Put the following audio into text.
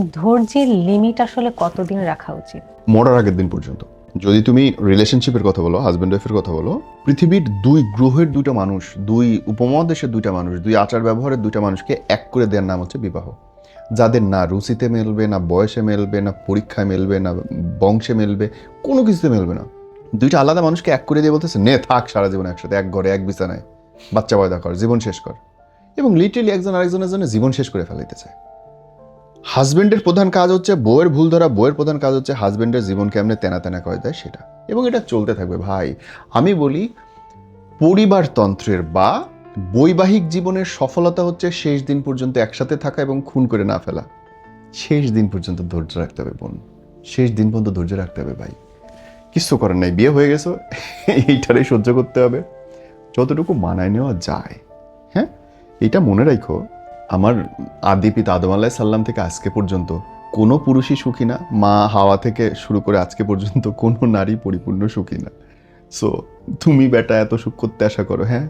ধৈর্যের লিমিট আসলে কতদিন রাখা উচিত? মরার আগের দিন পর্যন্ত। যদি তুমি রিলেশনশিপের কথা বলো হাজব্যান্ড ওয়াইফের কথা বলো, পৃথিবীর দুই গ্রহের দুইটা মানুষ, দুই উপমহাদেশের দুইটা মানুষ, দুই আচার ব্যবহারের দুইটা মানুষকে এক করে দেওয়ার নাম হচ্ছে বিবাহ। যাদের না রুচিতে মেলবে, না বয়সে মেলবে, না পরীক্ষায় মেলবে, না বংশে মেলবে, কোনো কিছুতে মেলবে না। দুইটা আলাদা মানুষকে এক করে দিয়ে বলতেছে, নে, থাক সারা জীবন একসাথে, এক ঘরে, এক বিছানায়। বাচ্চা পয়দা কর, জীবন শেষ কর। এবং লিটারেলি একজন আরেকজনের জন্য জীবন শেষ করে ফেলাইতে চায় হাজবেন্ডের প্রধান কাজ হচ্ছে বউয়ের ভুল ধরা, বউয়ের প্রধান কাজ হচ্ছে হাজবেন্ডের জীবন কেমনে তেনা তেনা করে দেয় সেটা। এবং এটা চলতে থাকবে। ভাই, আমি বলি পরিবারতন্ত্রের বা বৈবাহিক জীবনের সফলতা হচ্ছে শেষ দিন পর্যন্ত একসাথে থাকা এবং খুন করে না ফেলা। শেষ দিন পর্যন্ত ধৈর্য রাখতে হবে বোন। শেষ দিন পর্যন্ত ধৈর্য রাখতে হবে ভাই। কিছু করার নাই। বিয়ে হয়ে গেছো, এইটারই সহ্য করতে হবে। যতটুকু মানায় নেওয়া যায়। হ্যাঁ? এটা মনে রাখো আমার আদি পিতা আদম আল্লাহ সাল্লাম থেকে আজকে পর্যন্ত কোনো পুরুষই সুখী না, মা হাওয়া থেকে শুরু করে আজকে পর্যন্ত কোনো নারী পরিপূর্ণ সুখী না। সো তুমি বেটা এত সুখ করতে আশা করো হ্যাঁ?